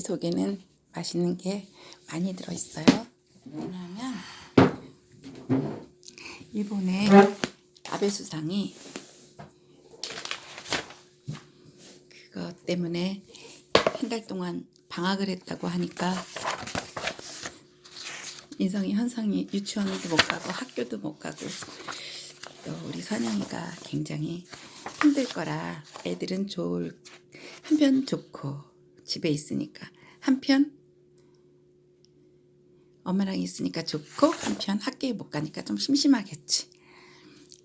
이 속에는 맛있는 게 많이 들어있어요. 왜냐하면 일본의 아베 수상이 그것 때문에 한 달 동안 방학을 했다고 하니까 인성이 현성이 유치원도 못 가고 학교도 못 가고 또 우리 선영이가 굉장히 힘들 거라 애들은 좋을 한편 좋고 집에 있으니까 한편 엄마랑 있으니까 좋고 한편 학교에 못 가니까 좀 심심하겠지.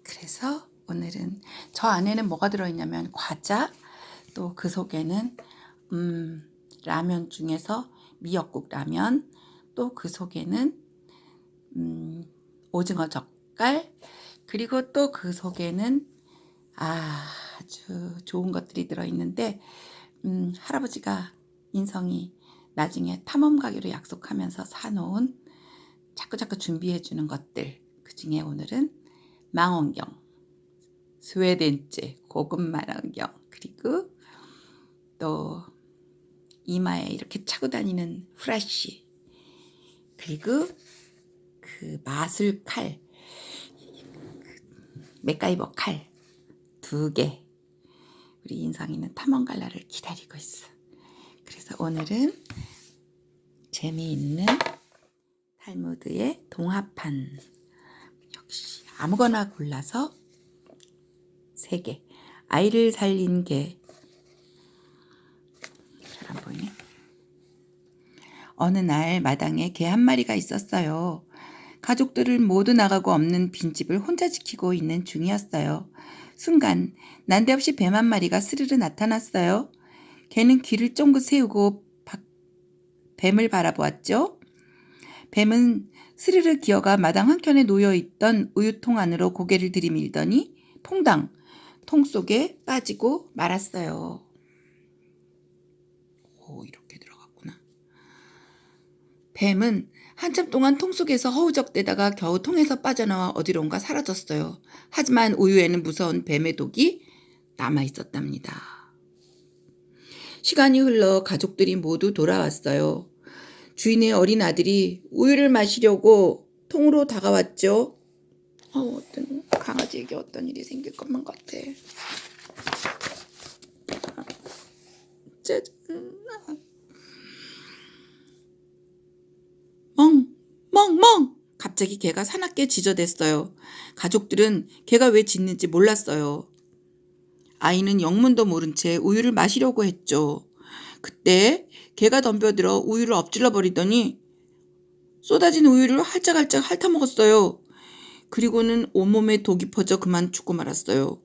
그래서 오늘은 저 안에는 뭐가 들어있냐면 과자 또 그 속에는 음, 라면 중에서 미역국 라면 또 그 속에는 음, 오징어 젓갈 그리고 또 그 속에는 아주 좋은 것들이 들어있는데 음, 할아버지가 인성이 나중에 탐험 가기로 약속하면서 사놓은 자꾸자꾸 준비해주는 것들 그 중에 오늘은 망원경 스웨덴제 고급 망원경 그리고 또 이마에 이렇게 차고 다니는 후라시 그리고 그 마술 칼 맥가이버 칼 두 개. 우리 인상이는 탐험 갈라를 기다리고 있어. 그래서 오늘은 재미있는 탈무드의 동화판 역시 아무거나 골라서 세 개. 아이를 살린 개. 잘 안 보이네. 어느 날 마당에 개 한 마리가 있었어요. 가족들을 모두 나가고 없는 빈집을 혼자 지키고 있는 중이었어요. 순간 난데없이 뱀 한 마리가 스르르 나타났어요. 개는 귀를 쫑긋 세우고 바- 뱀을 바라보았죠. 뱀은 스르르 기어가 마당 한켠에 놓여 있던 우유통 안으로 고개를 들이밀더니 퐁당 통 속에 빠지고 말았어요. 오 이렇게 들어갔구나. 뱀은 한참 동안 통 속에서 허우적대다가 겨우 통에서 빠져나와 어디론가 사라졌어요. 하지만 우유에는 무서운 뱀의 독이 남아 있었답니다. 시간이 흘러 가족들이 모두 돌아왔어요. 주인의 어린 아들이 우유를 마시려고 통으로 다가왔죠. 어, 어떤 강아지에게 어떤 일이 생길 것만 같아. 짜증. 멍, 멍, 멍! 갑자기 개가 사납게 지저댔어요. 가족들은 개가 왜 짖는지 몰랐어요. 아이는 영문도 모른 채 우유를 마시려고 했죠. 그때 개가 덤벼들어 우유를 엎질러 버리더니 쏟아진 우유를 할짝할짝 핥아먹었어요. 그리고는 온몸에 독이 퍼져 그만 죽고 말았어요.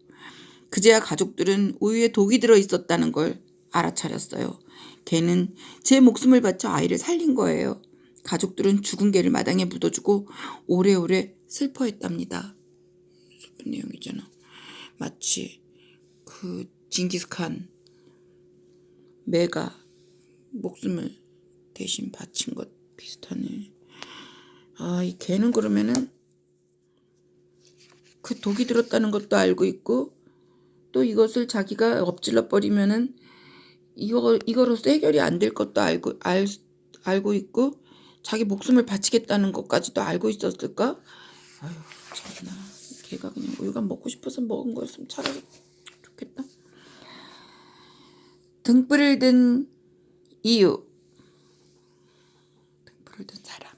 그제야 가족들은 우유에 독이 들어 있었다는 걸 알아차렸어요. 개는 제 목숨을 바쳐 아이를 살린 거예요. 가족들은 죽은 개를 마당에 묻어주고 오래오래 슬퍼했답니다. 슬픈 내용이잖아. 마치 그 징기스칸 매가 목숨을 대신 바친 것 비슷하네. 아, 이 개는 그러면은 그 독이 들었다는 것도 알고 있고 또 이것을 자기가 엎질러 버리면은 이거 이거로서 해결이 안 될 것도 알고 알 알고 있고 자기 목숨을 바치겠다는 것까지도 알고 있었을까? 아유 참나 걔가 그냥 우유가 먹고 싶어서 먹은 거였으면 차라리 좋겠다. 등불을 든 이유. 등불을 든 사람.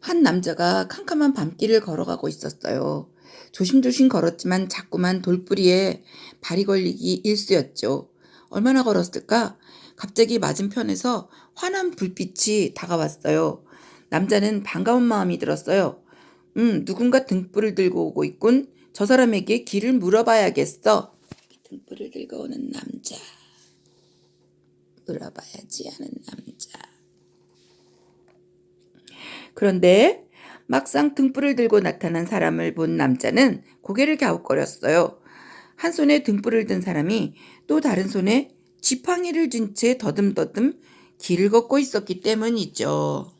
한 남자가 캄캄한 밤길을 걸어가고 있었어요. 조심조심 걸었지만 자꾸만 돌뿌리에 발이 걸리기 일쑤였죠. 얼마나 걸었을까? 갑자기 맞은편에서 환한 불빛이 다가왔어요. 남자는 반가운 마음이 들었어요. 음, 누군가 등불을 들고 오고 있군. 저 사람에게 길을 물어봐야겠어. 등불을 들고 오는 남자. 물어봐야지 하는 남자. 그런데 막상 등불을 들고 나타난 사람을 본 남자는 고개를 갸웃거렸어요. 한 손에 등불을 든 사람이 또 다른 손에 지팡이를 쥔 채 더듬더듬 길을 걷고 있었기 때문이죠.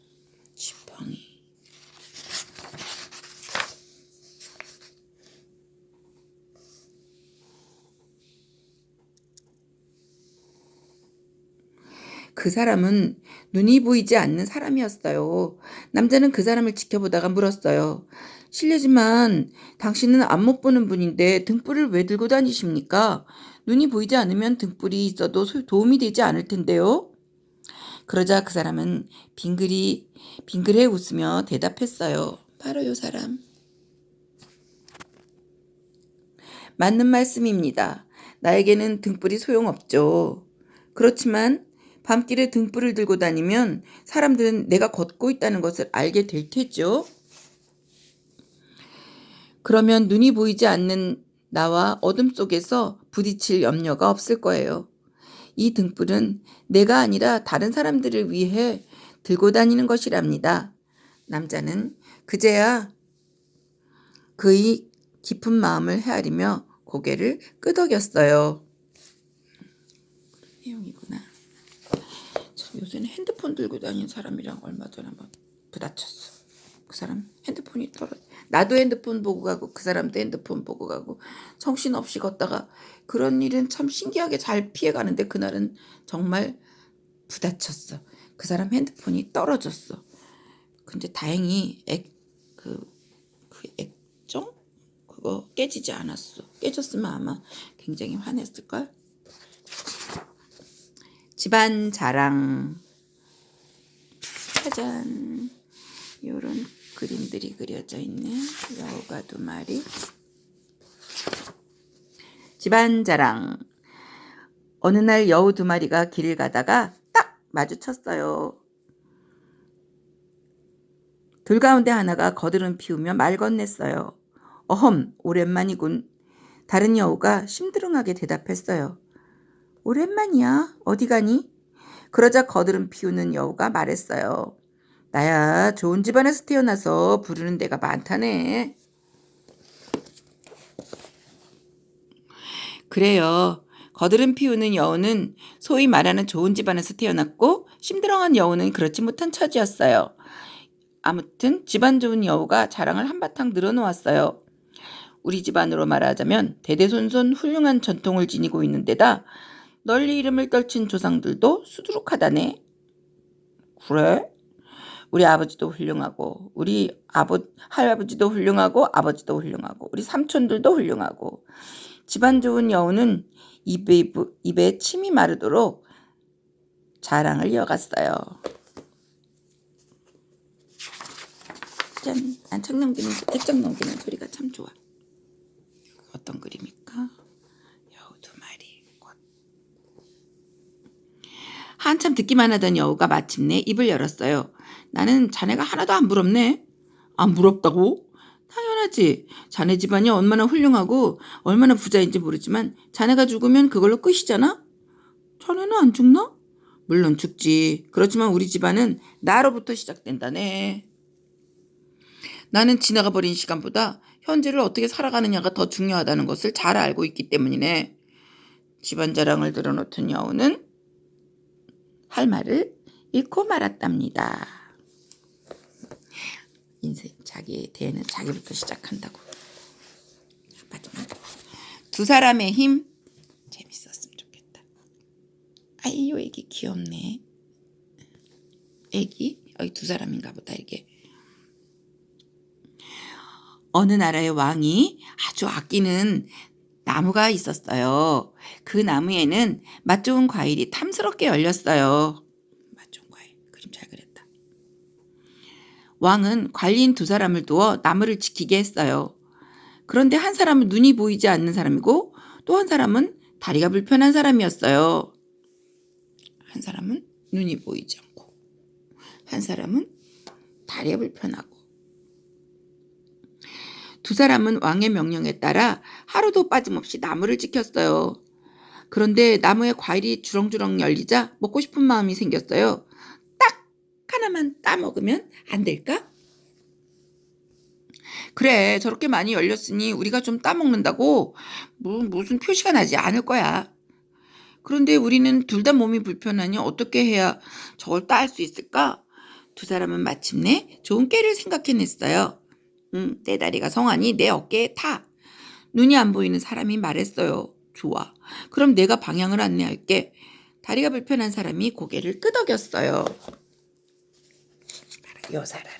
지팡이. 그 사람은 눈이 보이지 않는 사람이었어요. 남자는 그 사람을 지켜보다가 물었어요. 실례지만 당신은 안 못 보는 분인데 등불을 왜 들고 다니십니까? 눈이 보이지 않으면 등불이 있어도 소- 도움이 되지 않을 텐데요. 그러자 그 사람은 빙글이 빙글해 웃으며 대답했어요. 바로 요 사람. 맞는 말씀입니다. 나에게는 등불이 소용없죠. 그렇지만 밤길에 등불을 들고 다니면 사람들은 내가 걷고 있다는 것을 알게 될 테죠. 그러면 눈이 보이지 않는 나와 어둠 속에서 부딪힐 염려가 없을 거예요. 이 등불은 내가 아니라 다른 사람들을 위해 들고 다니는 것이랍니다. 남자는 그제야 그의 깊은 마음을 헤아리며 고개를 끄덕였어요. 내용이구나. 참 요새는 핸드폰 들고 다니는 사람이랑 얼마 전에 한번 부딪혔어. 그 사람 핸드폰이 떨어. 나도 핸드폰 보고 가고 그 사람도 핸드폰 보고 가고 정신 없이 걷다가 그런 일은 참 신기하게 잘 피해 가는데 그날은 정말 부딪혔어. 그 사람 핸드폰이 떨어졌어. 근데 다행히 액 그 그 액정 그거 깨지지 않았어. 깨졌으면 아마 굉장히 화냈을 걸. 집안 자랑. 짜잔. 요런 그림들이 그려져 있는 여우가 두 마리. 집안 자랑. 어느 날 여우 두 마리가 길을 가다가 딱 마주쳤어요. 둘 가운데 하나가 거드름 피우며 말 건넸어요. 어험, 오랜만이군. 다른 여우가 심드렁하게 대답했어요. 오랜만이야. 어디 가니? 그러자 거드름 피우는 여우가 말했어요. 나야 좋은 집안에서 태어나서 부르는 데가 많다네. 그래요. 거드름 피우는 여우는 소위 말하는 좋은 집안에서 태어났고 심드렁한 여우는 그렇지 못한 처지였어요. 아무튼 집안 좋은 여우가 자랑을 한바탕 늘어놓았어요. 우리 집안으로 말하자면 대대손손 훌륭한 전통을 지니고 있는 데다 널리 이름을 떨친 조상들도 수두룩하다네. 그래? 우리 아버지도 훌륭하고 우리 아버 할아버지도 훌륭하고 아버지도 훌륭하고 우리 삼촌들도 훌륭하고 집안 좋은 여우는 입에, 입에 침이 마르도록 자랑을 이어갔어요. 짠! 난책 넘기는, 책장 넘기는 소리가 참 좋아. 어떤 그림일까? 여우 두 마리 꽃. 한참 듣기만 하던 여우가 마침내 입을 열었어요. 나는 자네가 하나도 안 부럽네. 안 부럽다고? 당연하지. 자네 집안이 얼마나 훌륭하고 얼마나 부자인지 모르지만 자네가 죽으면 그걸로 끝이잖아? 자네는 안 죽나? 물론 죽지. 그렇지만 우리 집안은 나로부터 시작된다네. 나는 지나가 버린 시간보다 현재를 어떻게 살아가느냐가 더 중요하다는 것을 잘 알고 있기 때문이네. 집안 자랑을 들어놓던 여우는 할 말을 잃고 말았답니다. 인생 자기의 대회는 자기부터 시작한다고. 두 사람의 힘 재밌었으면 좋겠다. 아이요 애기 귀엽네. 애기 여기 두 사람인가 보다 이게. 어느 나라의 왕이 아주 아끼는 나무가 있었어요. 그 나무에는 맛 좋은 과일이 탐스럽게 열렸어요. 맛 좋은 과일. 그림 잘 그렸다. 왕은 관리인 두 사람을 두어 나무를 지키게 했어요. 그런데 한 사람은 눈이 보이지 않는 사람이고 또 한 사람은 다리가 불편한 사람이었어요. 한 사람은 눈이 보이지 않고 한 사람은 다리가 불편하고 두 사람은 왕의 명령에 따라 하루도 빠짐없이 나무를 지켰어요. 그런데 나무에 과일이 주렁주렁 열리자 먹고 싶은 마음이 생겼어요. 딱 하나만 따먹으면 안 될까? 그래, 저렇게 많이 열렸으니 우리가 좀 따먹는다고 뭐, 무슨 표시가 나지 않을 거야. 그런데 우리는 둘 다 몸이 불편하니 어떻게 해야 저걸 따할 수 있을까? 두 사람은 마침내 좋은 깨를 생각해냈어요. 응, 내 다리가 성하니 내 어깨에 타. 눈이 안 보이는 사람이 말했어요. 좋아. 그럼 내가 방향을 안내할게. 다리가 불편한 사람이 고개를 끄덕였어요. 바로 요 사람.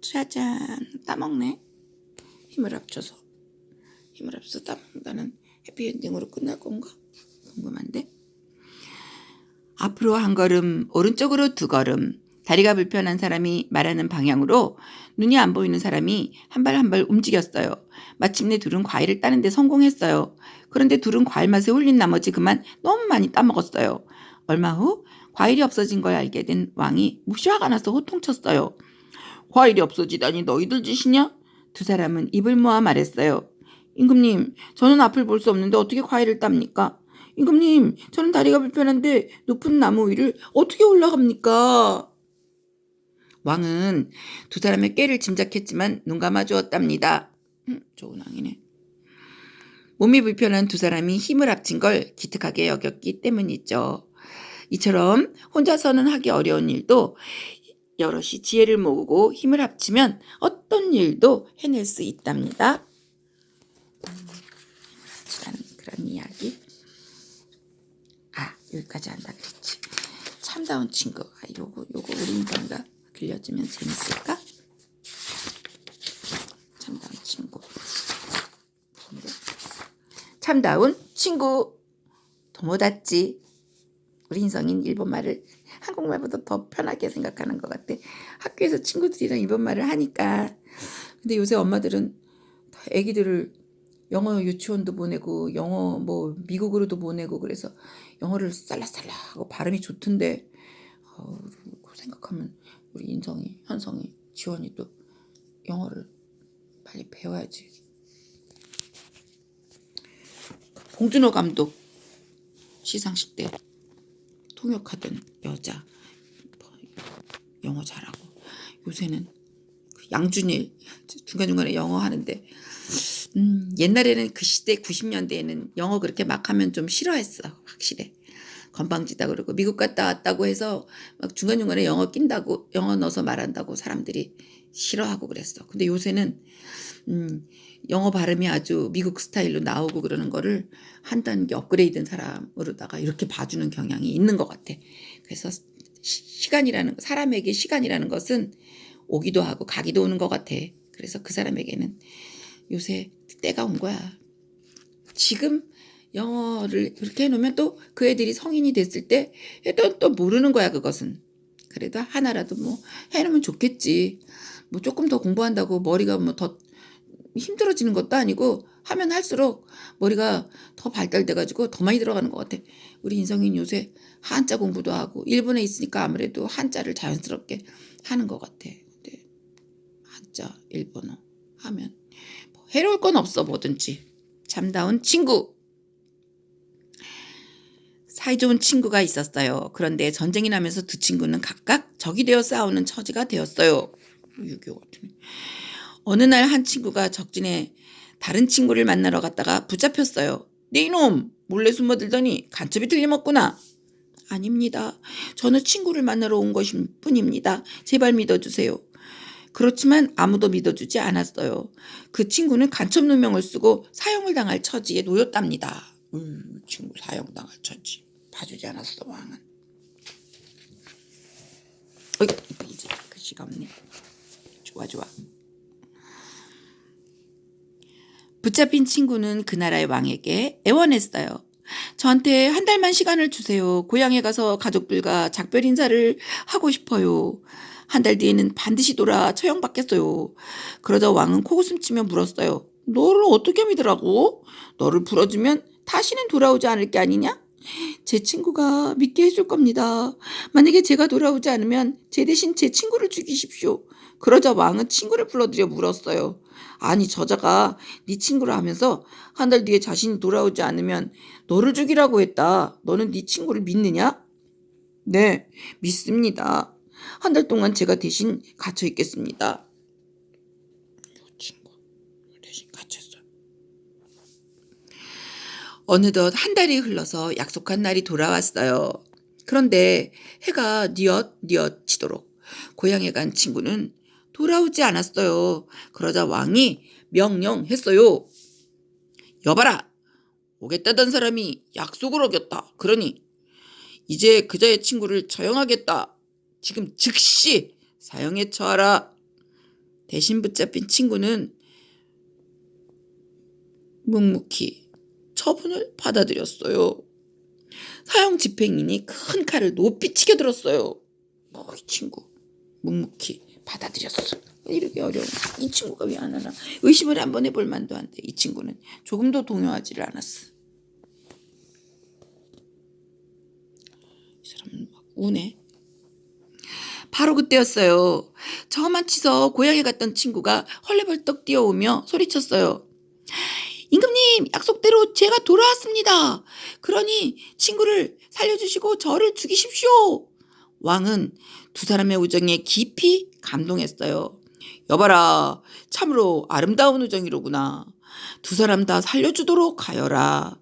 짜잔, 따먹네. 힘을 합쳐서. 힘을 합쳐서 따먹는다는 해피엔딩으로 끝날 건가? 궁금한데. 앞으로 한 걸음, 오른쪽으로 두 걸음. 다리가 불편한 사람이 말하는 방향으로 눈이 안 보이는 사람이 한 발 한 발 움직였어요. 마침내 둘은 과일을 따는데 성공했어요. 그런데 둘은 과일 맛에 홀린 나머지 그만 너무 많이 따먹었어요. 얼마 후 과일이 없어진 걸 알게 된 왕이 몹시 화가 나서 호통쳤어요. 과일이 없어지다니 너희들 짓이냐? 두 사람은 입을 모아 말했어요. 임금님, 저는 앞을 볼 수 없는데 어떻게 과일을 땁니까? 임금님, 저는 다리가 불편한데 높은 나무 위를 어떻게 올라갑니까? 왕은 두 사람의 꾀를 짐작했지만 눈 감아 주었답니다. 음, 좋은 왕이네. 몸이 불편한 두 사람이 힘을 합친 걸 기특하게 여겼기 때문이죠. 이처럼 혼자서는 하기 어려운 일도 여럿이 지혜를 모으고 힘을 합치면 어떤 일도 해낼 수 있답니다. 음, 합치라는 그런 이야기. 아 여기까지 한다 그랬지. 참다운 친구. 아 요거 요거 우리 인간가 들려주면 재밌을까? 참다운 친구. 참다운 친구. 도모다치. 우리 인성인 일본말을 한국말보다 더 편하게 생각하는 것 같아. 학교에서 친구들이랑 일본말을 하니까. 근데 요새 엄마들은 다 애기들을 영어 유치원도 보내고 영어 뭐 미국으로도 보내고 그래서 영어를 쌀라쌀라 하고 발음이 좋던데 어, 그거 생각하면 우리 인성이 현성이 지원이 또 영어를 빨리 배워야지. 봉준호 감독 시상식 때 통역하던 여자 뭐 영어 잘하고 요새는 그 양준일 중간중간에 영어 하는데 음, 옛날에는 그 시대 90년대에는 영어 그렇게 막 하면 좀 싫어했어 확실해 건방지다 그러고 미국 갔다 왔다고 해서 막 중간중간에 영어 낀다고 영어 넣어서 말한다고 사람들이 싫어하고 그랬어 근데 요새는 음, 영어 발음이 아주 미국 스타일로 나오고 그러는 거를 한 단계 업그레이드된 사람으로다가 이렇게 봐주는 경향이 있는 것 같아. 그래서 시, 간이라는 사람에게 시간이라는 것은 오기도 하고 가기도 오는 것 같아. 그래서 그 사람에게는 요새 때가 온 거야. 지금 영어를 그렇게 해놓으면 또 그 애들이 성인이 됐을 때 또 또 모르는 거야 그것은. 그래도 하나라도 뭐 해놓으면 좋겠지. 뭐 조금 더 공부한다고 머리가 뭐 더 힘들어지는 것도 아니고 하면 할수록 머리가 더 발달돼가지고 더 많이 들어가는 것 같아. 우리 인성인 요새 한자 공부도 하고 일본에 있으니까 아무래도 한자를 자연스럽게 하는 것 같아. 근데 한자, 일본어 하면 뭐 해로울 건 없어 뭐든지. 참다운 친구. 사이좋은 친구가 있었어요. 그런데 전쟁이 나면서 두 친구는 각각 적이 되어 싸우는 처지가 되었어요. 6.25 같은. 어느 날 한 친구가 적진에 다른 친구를 만나러 갔다가 붙잡혔어요. 네 이놈! 몰래 숨어들더니 간첩이 틀림없구나. 아닙니다. 저는 친구를 만나러 온 것일 뿐입니다. 제발 믿어주세요. 그렇지만 아무도 믿어주지 않았어요. 그 친구는 간첩 누명을 쓰고 사형을 당할 처지에 놓였답니다. 음, 친구 사형당할 처지. 봐주지 않았어, 왕은. 어이, 이제 글씨가 없네. 좋아, 좋아. 붙잡힌 친구는 그 나라의 왕에게 애원했어요. 저한테 한 달만 시간을 주세요. 고향에 가서 가족들과 작별 인사를 하고 싶어요. 한 달 뒤에는 반드시 돌아 처형받겠어요. 그러자 왕은 코웃음 치며 물었어요. 너를 어떻게 믿으라고? 너를 풀어주면 다시는 돌아오지 않을 게 아니냐? 제 친구가 믿게 해줄 겁니다. 만약에 제가 돌아오지 않으면 제 대신 제 친구를 죽이십시오. 그러자 왕은 친구를 불러들여 물었어요. 아니 저자가 네 친구라 하면서 한 달 뒤에 자신이 돌아오지 않으면 너를 죽이라고 했다. 너는 네 친구를 믿느냐? 네, 믿습니다. 한 달 동안 제가 대신 갇혀 있겠습니다. 친구 대신 갇혔어. 어느덧 한 달이 흘러서 약속한 날이 돌아왔어요. 그런데 해가 뉘엿뉘엿 치도록 고향에 간 친구는 돌아오지 않았어요. 그러자 왕이 명령했어요. 여봐라. 오겠다던 사람이 약속을 어겼다. 그러니 이제 그자의 친구를 처형하겠다. 지금 즉시 사형에 처하라. 대신 붙잡힌 친구는 묵묵히 처분을 받아들였어요. 사형 집행인이 큰 칼을 높이 치겨들었어요. 어, 이 친구 묵묵히 받아들였어. 이렇게 어려운 이 친구가 왜 안 하나 의심을 한번 해볼 만도 한데 이 친구는 조금도 동요하지를 않았어. 이 사람은 막 우네. 바로 그때였어요. 저만 치서 고향에 갔던 친구가 헐레벌떡 뛰어오며 소리쳤어요. 임금님, 약속대로 제가 돌아왔습니다. 그러니 친구를 살려주시고 저를 죽이십시오. 왕은 두 사람의 우정에 깊이 감동했어요. 여봐라, 참으로 아름다운 우정이로구나. 두 사람 다 살려주도록 하여라.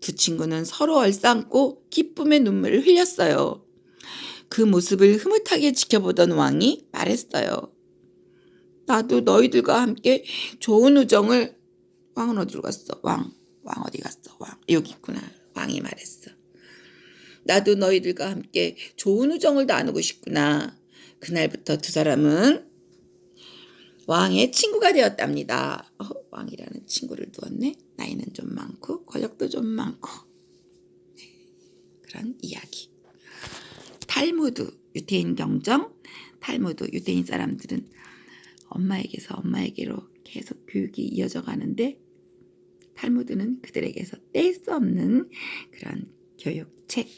두 친구는 서로 얼싸안고 기쁨의 눈물을 흘렸어요. 그 모습을 흐뭇하게 지켜보던 왕이 말했어요. 나도 너희들과 함께 좋은 우정을 왕은 어디로 갔어? 왕. 왕 어디 갔어? 왕. 여기 있구나. 왕이 말했어. 나도 너희들과 함께 좋은 우정을 나누고 싶구나. 그날부터 두 사람은 왕의 친구가 되었답니다. 어, 왕이라는 친구를 두었네. 나이는 좀 많고 권력도 좀 많고 네, 그런 이야기. 탈무드 유태인 경정 탈무드 유태인 사람들은 엄마에게서 엄마에게로 계속 교육이 이어져 가는데 탈무드는 그들에게서 뗄 수 없는 그런 교육책.